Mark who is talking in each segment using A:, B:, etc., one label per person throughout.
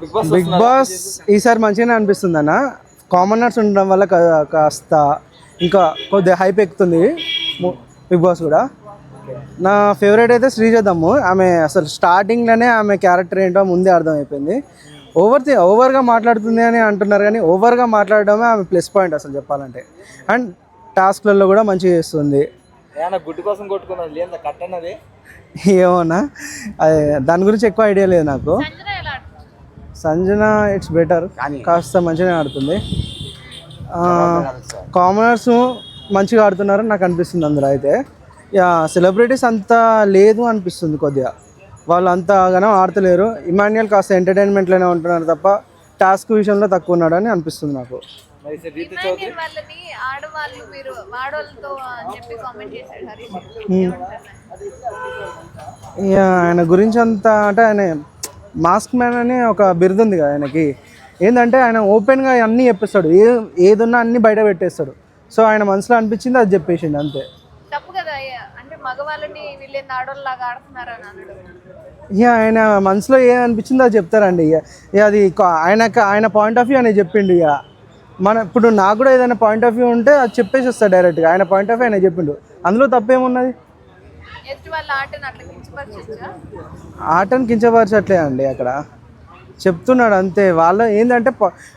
A: Big boss?
B: Big boss ఈసారి మంచిగానే అనిపిస్తుంది అన్న. కామనర్స్ ఉండడం వల్ల కాస్త ఇంకా కొద్దిగా హైప్ ఎక్కుతుంది బిగ్ బాస్ కూడా. నా ఫేవరెట్ అయితే శ్రీజదమ్ము ఆమె అసలు స్టార్టింగ్లోనే ఆమె క్యారెక్టర్ ఏంటో ముందే అర్థమైపోయింది. ఓవర్ ఓవర్గా మాట్లాడుతుంది అని అంటున్నారు కానీ ఓవర్గా మాట్లాడడమే ఆమె ప్లస్ పాయింట్ అసలు చెప్పాలంటే. అండ్ టాస్క్లలో కూడా మంచిగా చేస్తుంది.
A: ఏమన్నా గుడ్డు కోసం కొట్టుకున్నది లేదా కట్ అన్నది
B: ఏమన్నా అదే దాని గురించి ఎక్కువ ఐడియా లేదు నాకు. Sanjana it's better. కాస్త మంచిగానే ఆడుతుంది. కామనర్స్ మంచిగా ఆడుతున్నారని నాకు అనిపిస్తుంది అందులో అయితే. యా సెలబ్రిటీస్ అంత లేదు అనిపిస్తుంది కొద్దిగా. వాళ్ళు అంతగానో ఆడతలేరు. ఇమాన్యుయల్ కాస్త ఎంటర్టైన్మెంట్లోనే ఉంటున్నారు తప్ప టాస్క్ విషయంలో తక్కువ ఉన్నాడని అనిపిస్తుంది నాకు.
A: చౌదరి?
C: ఇమాన్యుల్ వాళ్ళని ఆడవాళ్ళు మీరు ఆడవాళ్ళతో అని చెప్పి కామెంట్ చేశాడు హరీష్ ఏమంటారు?
B: ఇక ఆయన గురించి అంత అంటే ఆయన మాస్క్ మ్యాన్ అని ఒక బిరుదు ఉంది కదా ఆయనకి. ఏంటంటే ఆయన ఓపెన్గా అన్నీ చెప్పేస్తాడు. ఏ ఏదున్నా అన్నీ బయట పెట్టేస్తాడు. సో ఆయన మనసులో అనిపించింది అది చెప్పేసిండు అంతే.
C: తప్పు కదా అయ్య. అంటే మగవాళ్ళని వీళ్ళేంది
B: ఇక ఆయన మనసులో ఏ అనిపించిందో అది చెప్తారండి. ఇక ఇక అది ఆయనకు ఆయన పాయింట్ ఆఫ్ వ్యూ అనేది చెప్పిండు ఇక మన ఇప్పుడు నాకు కూడా ఏదైనా పాయింట్ ఆఫ్ వ్యూ ఉంటే అది చెప్పేసి వస్తాడు డైరెక్ట్గా ఆయన పాయింట్ ఆఫ్ వ్యూ ఆయన చెప్పిండు. అందులో తప్పేమున్నది?
C: ఆటను అట్లా కించపరచచ్చా?
B: ఆటను కించపరచట్లే అండి అక్కడ. చెప్తున్నాడు అంతే. వాళ్ళ ఏంటంటే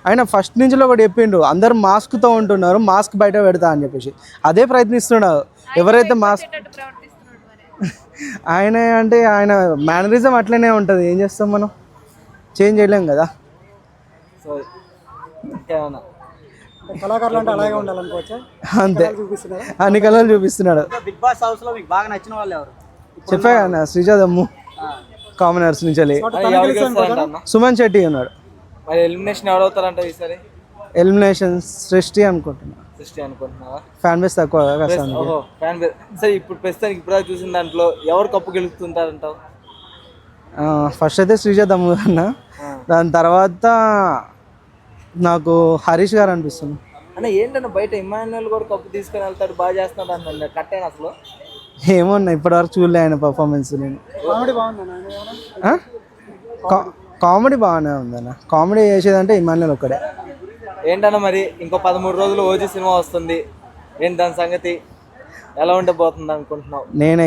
B: ఆయన ఫస్ట్ నుంచి ఒకటి చెప్పిండు. అందరు మాస్క్తో ఉంటున్నారు. మాస్క్ బయట పెడతా అని చెప్పేసి. అదే ప్రయత్నిస్తున్నాడు. ఎవరైతే మాస్క్ ఆయన అంటే ఆయన మేనరిజం అట్లనే ఉంటుంది. ఏం చేస్తాం మనం? చేంజ్ చేయలేం కదా?
A: సో ఇంకేమన్నా
D: కళాకారులు అంటే అలాగే ఉండాలనుకోవచ్చా
B: అంతే. అన్ని కలర్లు చూపిస్తున్నాడు.
D: బిగ్ బాస్ హౌస్లో మీకు బాగా నచ్చిన వాళ్ళు ఎవరు?
B: చెప్పా కదా శ్రీజాదమ్ము కామనర్స్ నుంచి? సుమన్ శెట్టి ఉన్నాడు.
A: మరి ఎలిమినేషన్ ఎవడవుతారంట ఈసారి?
B: ఎలిమినేషన్ సృష్టి అనుకుంటున్నా.
A: సృష్టి అనుకుంటున్నావా?
B: ఫ్యాన్ బేస్ తక్కువ
A: ఫ్యాన్ బే- సరే ఇప్పుడు ప్రస్తుతానికి ఇప్పుడు చూసిన దాంట్లో ఎవరు కప్పు గెలుస్తుంటారంటావు
B: ఫస్ట్ అయితే శ్రీజాదమ్ము అన్న. దాని తర్వాత నాకు హరీష్ గారు అనిపిస్తుంది.
A: అన్న ఏంటన్న బయట ఇమాన్యుల్ కూడా కప్పు తీసుకొని వెళ్తాడు బాగా చేస్తున్నాడు అన్న కట్టాను అసలు?
B: ఏమన్నా ఇప్పటివరకు చూడలే ఆయన పర్ఫార్మెన్స్ నేను.
D: కామెడీ బాగుందన్న
B: కామెడీ బాగానే ఉందన్న. కామెడీ చేసేదంటే ఇమాన్యుల్ ఒక్కడే.
A: ఏంటన్న మరి ఇంకో పదమూడు రోజులు ఓజీ సినిమా వస్తుంది. ఏంటి దాని సంగతి? ఎలా ఉండబోతుంది అనుకుంటున్నావు?
B: నేను